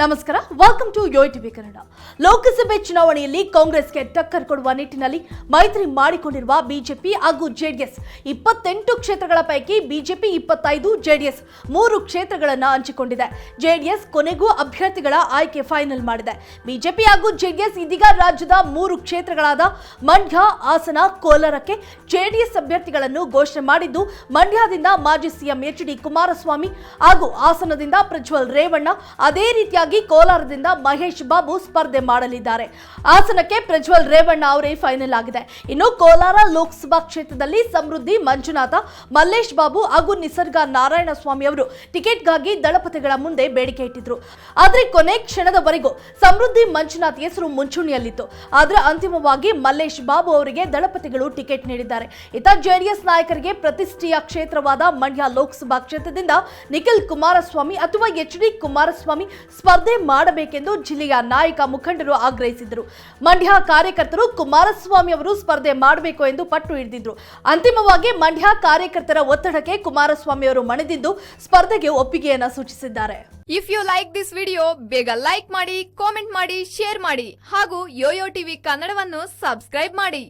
ನಮಸ್ಕಾರ. Welcome to yo TV Kannada ಲೋಕಸಭೆ ಚುನಾವಣೆಯಲ್ಲಿ ಕಾಂಗ್ರೆಸ್ಗೆ ಟಕ್ಕರ್ ಕೊಡುವ ನಿಟ್ಟಿನಲ್ಲಿ ಮೈತ್ರಿ ಮಾಡಿಕೊಂಡಿರುವ ಬಿಜೆಪಿ ಹಾಗೂ ಜೆಡಿಎಸ್. ಇಪ್ಪತ್ತೆಂಟು ಕ್ಷೇತ್ರಗಳ ಪೈಕಿ ಬಿಜೆಪಿ ಇಪ್ಪತ್ತೈದು, ಜೆಡಿಎಸ್ ಮೂರು ಕ್ಷೇತ್ರಗಳನ್ನು ಹಂಚಿಕೊಂಡಿದೆ. ಜೆಡಿಎಸ್ ಕೊನೆಗೂ ಅಭ್ಯರ್ಥಿಗಳ ಆಯ್ಕೆ ಫೈನಲ್ ಮಾಡಿದೆ. ಬಿಜೆಪಿ ಹಾಗೂ ಜೆಡಿಎಸ್ ಇದೀಗ ರಾಜ್ಯದ ಮೂರು ಕ್ಷೇತ್ರಗಳಾದ ಮಂಡ್ಯ, ಹಾಸನ, ಕೋಲಾರಕ್ಕೆ ಜೆಡಿಎಸ್ ಅಭ್ಯರ್ಥಿಗಳನ್ನು ಘೋಷಣೆ ಮಾಡಿದ್ದು, ಮಂಡ್ಯದಿಂದ ಮಾಜಿ ಸಿಎಂ ಎಚ್ ಡಿ ಕುಮಾರಸ್ವಾಮಿ ಹಾಗೂ ಹಾಸನದಿಂದ ಪ್ರಜ್ವಲ್ ರೇವಣ್ಣ ಅದೇ ರೀತಿಯಾಗಿ ಕೋಲಾರದಿಂದ ಮಹೇಶ್ ಬಾಬು ಸ್ಪರ್ಧೆ ಮಾಡಲಿದ್ದಾರೆ. ಹಾಸನಕ್ಕೆ ಪ್ರಜ್ವಲ್ ರೇವಣ್ಣ ಅವರೇ ಫೈನಲ್ ಆಗಿದೆ. ಇನ್ನು ಕೋಲಾರ ಲೋಕಸಭಾ ಕ್ಷೇತ್ರದಲ್ಲಿ ಸಮೃದ್ಧಿ ಮಂಜುನಾಥ, ಮಲ್ಲೇಶ್ ಬಾಬು ಹಾಗೂ ನಿಸರ್ಗ ನಾರಾಯಣ ಸ್ವಾಮಿ ಅವರು ಟಿಕೆಟ್ಗಾಗಿ ದಳಪತಿಗಳ ಮುಂದೆ ಬೇಡಿಕೆ ಇಟ್ಟಿದ್ರು. ಆದ್ರೆ ಕೊನೆ ಕ್ಷಣದವರೆಗೂ ಸಮೃದ್ಧಿ ಮಂಜುನಾಥ್ ಹೆಸರು ಮುಂಚೂಣಿಯಲ್ಲಿತ್ತು. ಆದ್ರೆ ಅಂತಿಮವಾಗಿ ಮಲ್ಲೇಶ್ ಬಾಬು ಅವರಿಗೆ ದಳಪತಿಗಳು ಟಿಕೆಟ್ ನೀಡಿದ್ದಾರೆ. ಇತ ಜೆಡಿಎಸ್ ನಾಯಕರಿಗೆ ಪ್ರತಿಷ್ಠೆಯ ಕ್ಷೇತ್ರವಾದ ಮಂಡ್ಯ ಲೋಕಸಭಾ ಕ್ಷೇತ್ರದಿಂದ ನಿಖಿಲ್ ಕುಮಾರಸ್ವಾಮಿ ಅಥವಾ ಎಚ್ ಡಿ ಕುಮಾರಸ್ವಾಮಿ ಸ್ಪರ್ಧೆ ಮಾಡಬೇಕೆಂದು ಜಿಲ್ಲೆಯ ನಾಯಕ ಮುಖಂಡರು ಆಗ್ರಹಿಸಿದರು. ಮಂಡ್ಯ ಕಾರ್ಯಕರ್ತರು ಕುಮಾರಸ್ವಾಮಿ ಅವರು ಸ್ಪರ್ಧೆ ಮಾಡಬೇಕು ಎಂದು ಪಟ್ಟು ಹಿಡಿದಿದ್ರು. ಅಂತಿಮವಾಗಿ ಮಂಡ್ಯ ಕಾರ್ಯಕರ್ತರ ಒತ್ತಡಕ್ಕೆ ಕುಮಾರಸ್ವಾಮಿ ಅವರು ಮಣಿದಿದ್ದು ಸ್ಪರ್ಧೆಗೆ ಒಪ್ಪಿಗೆಯನ್ನು ಸೂಚಿಸಿದ್ದಾರೆ. If you like this video ಬೇಗ ಲೈಕ್ ಮಾಡಿ ಕಾಮೆಂಟ್ ಮಾಡಿ ಶೇರ್ ಮಾಡಿ ಹಾಗೂ ಯೋಯೋ ಟಿವಿ ಕನ್ನಡವನ್ನು ಸಬ್ಸ್ಕ್ರೈಬ್ ಮಾಡಿ.